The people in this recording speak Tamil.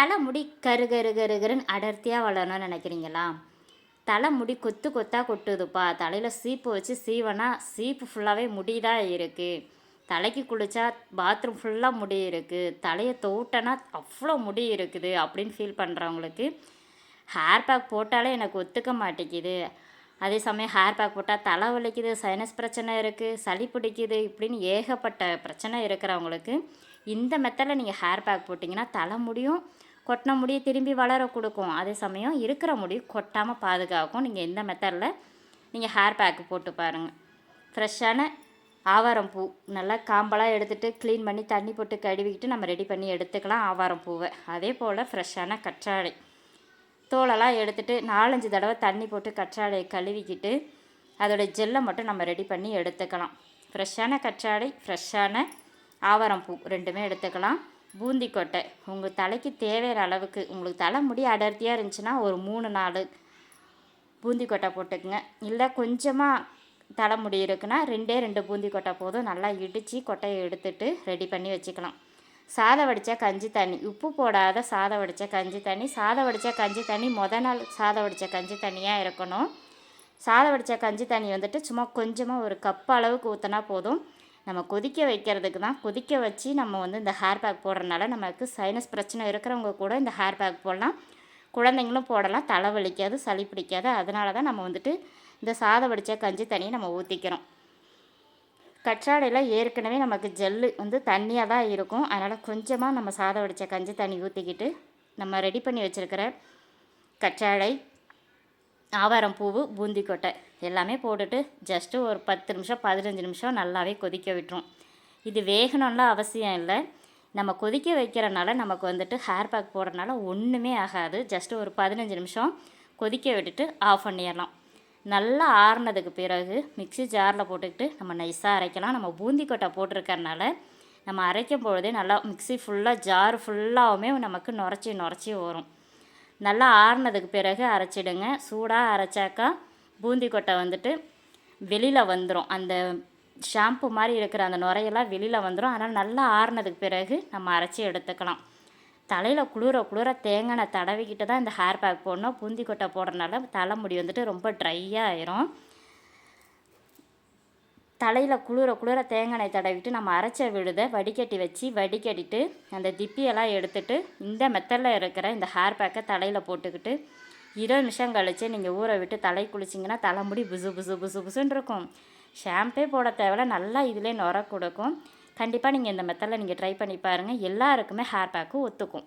தலைமுடி கரு கரு கரு கருன்னு அடர்த்தியாக வளரணும்னு நினைக்கிறீங்களா? தலைமுடி கொத்து கொத்தாக கொட்டுதுப்பா. தலையில் சீப்பு வச்சு சீவனா சீப்பு ஃபுல்லாகவே முடி தான் இருக்குது தலைக்கு குளித்தா பாத்ரூம் ஃபுல்லாக முடி இருக்குது தலையை தோட்டனா அவ்வளோ முடி இருக்குது அப்படின்னு ஃபீல் பண்ணுறவங்களுக்கு ஹேர் பேக் போட்டாலே எனக்கு ஒத்துக்க மாட்டேங்குது. அதே சமயம் ஹேர் பேக் போட்டால் தலை வலிக்குது சைனஸ் பிரச்சனை இருக்குது சளி பிடிக்குது இப்படின்னு ஏகப்பட்ட பிரச்சனை இருக்கிறவங்களுக்கு இந்த மெத்தடில் நீங்கள் ஹேர் பேக் போட்டிங்கன்னா தலை முடியும் கொட்டின முடியை திரும்பி வளர கொடுக்கும். அதே சமயம் இருக்கிற முடி கொட்டாமல் பாதுகாக்கும். நீங்கள் இந்த மெத்தடில் நீங்கள் ஹேர் பேக்கு போட்டு பாருங்கள் ஃப்ரெஷ்ஷான ஆவாரம் பூ நல்லா காம்பலாக எடுத்துகிட்டு க்ளீன் பண்ணி தண்ணி போட்டு கழுவிக்கிட்டு நம்ம ரெடி பண்ணி எடுத்துக்கலாம் ஆவாரம் பூவை. அதே போல் ஃப்ரெஷ்ஷான கற்றாழை. தோலெல்லாம் எடுத்துகிட்டு நாலஞ்சு தடவை தண்ணி போட்டு கற்றாழையை கழுவிக்கிட்டு அதோட ஜெல்லை மட்டும் நம்ம ரெடி பண்ணி எடுத்துக்கலாம். ஃப்ரெஷ்ஷான கற்றாழை ஃப்ரெஷ்ஷான ஆவாரம் பூ ரெண்டுமே எடுத்துக்கலாம். பூந்தி கொட்டை உங்கள் தலைக்கு தேவையான அளவுக்கு உங்களுக்கு தலை முடி அடர்த்தியாக இருந்துச்சுன்னா ஒரு மூணு நாலு பூந்தி கொட்டை போட்டுக்குங்க. இல்லை கொஞ்சமாக தலைமுடி இருக்குன்னா ரெண்டே ரெண்டு பூந்தி கொட்டை போதும். நல்லா இடித்து கொட்டையை எடுத்துட்டு ரெடி பண்ணி வச்சுக்கலாம். சாதம் வடித்த கஞ்சி தண்ணி உப்பு போடாத சாதம் வடித்த கஞ்சி தண்ணி. சாதம் வடித்த கஞ்சி தண்ணி முத நாள் சாதம் வடித்த கஞ்சி தண்ணியாக இருக்கணும். சாதம் வடித்த கஞ்சி தண்ணி வந்துட்டு சும்மா கொஞ்சமாக ஒரு கப் அளவுக்கு ஊற்றினா போதும். நம்ம கொதிக்க வைக்கிறதுக்கு தான் கொதிக்க வச்சு நம்ம வந்து இந்த ஹேர் பேக் போடுறதுனால நமக்கு சைனஸ் பிரச்சனை இருக்கிறவங்க கூட இந்த ஹேர் பேக் போடலாம். குழந்தைங்களும் போடலாம் தலை வலிக்காது சளி பிடிக்காது. அதனால தான் நம்ம வந்துட்டு இந்த சாதம் வடித்த கஞ்சி தண்ணியை நம்ம ஊற்றிக்கிறோம் கற்றாழையில் ஏற்கனவே நமக்கு ஜெல்லு வந்து தண்ணியாக தான் இருக்கும். அதனால் கொஞ்சமாக நம்ம சாதம் வடித்த கஞ்சி தண்ணி ஊற்றிக்கிட்டு நம்ம ரெடி பண்ணி வச்சுருக்கிற கற்றாழை ஆவாரம் பூவு பூந்தி கொட்டை எல்லாமே போட்டுட்டு ஜஸ்ட்டு ஒரு பத்து நிமிஷம் பதினஞ்சு நிமிஷம் நல்லாவே கொதிக்க விட்டுரும். இது வேகணும்லாம் அவசியம் இல்லை. நம்ம கொதிக்க வைக்கிறனால நமக்கு வந்துட்டு ஹேர் பேக் போடுறனால ஒன்றுமே ஆகாது. ஜஸ்ட்டு ஒரு பதினஞ்சு நிமிஷம் கொதிக்க விட்டுட்டு ஆஃப் பண்ணிடலாம். நல்லா ஆறுனதுக்கு பிறகு மிக்சி ஜாரில் போட்டுக்கிட்டு நம்ம நைஸாக அரைக்கலாம். நம்ம பூந்தி கொட்டை போட்டிருக்கறனால நம்ம அரைக்கும் பொழுதே நல்லா மிக்சி ஃபுல்லாக ஜார் ஃபுல்லாகவுமே நமக்கு நுரைச்சி நுரைச்சி வரும். நல்லா ஆறுனதுக்கு பிறகு அரைச்சிடுங்க. சூடாக அரைச்சாக்கா பூந்தி கொட்டை வந்துட்டு வெளியில் வந்துடும் அந்த ஷாம்பு மாதிரி இருக்கிற அந்த நுரையெல்லாம் வெளியில் வந்துடும் அதனால் நல்லா ஆறுனதுக்கு பிறகு நம்ம அரைச்சி எடுத்துக்கலாம். தலையில் குளிர குளிர தேங்காய் தடவிக்கிட்டு தான் இந்த ஹேர் பேக் போடணும். பூந்தி கொட்டை போடுறதுனால தலைமுடி வந்துட்டு ரொம்ப ட்ரையாக ஆயிரும். தலையில் குளிர குளிர தேங்காய் தடவிட்டு நம்ம அரைச்ச விழுதை வடிகட்டி வச்சு வடிகட்டிட்டு அந்த திப்பியெல்லாம் எடுத்துட்டு இந்த மெத்தடில் இருக்கிற இந்த ஹேர் பேக்கை தலையில் போட்டுக்கிட்டு இருபது நிமிஷம் கழித்து நீங்கள் ஊற விட்டு தலை குளிச்சிங்கன்னா தலைமுடி புசு புசு புசு புசுன்னு இருக்கும். ஷாம்பே போட தேவையில்ல நல்லா இதிலே நுர கொடுக்கும். கண்டிப்பாக நீங்கள் இந்த மெத்தடில் நீங்கள் ட்ரை பண்ணி பாருங்கள் எல்லாருக்குமே ஹேர் பேக்கு ஒத்துக்கும்.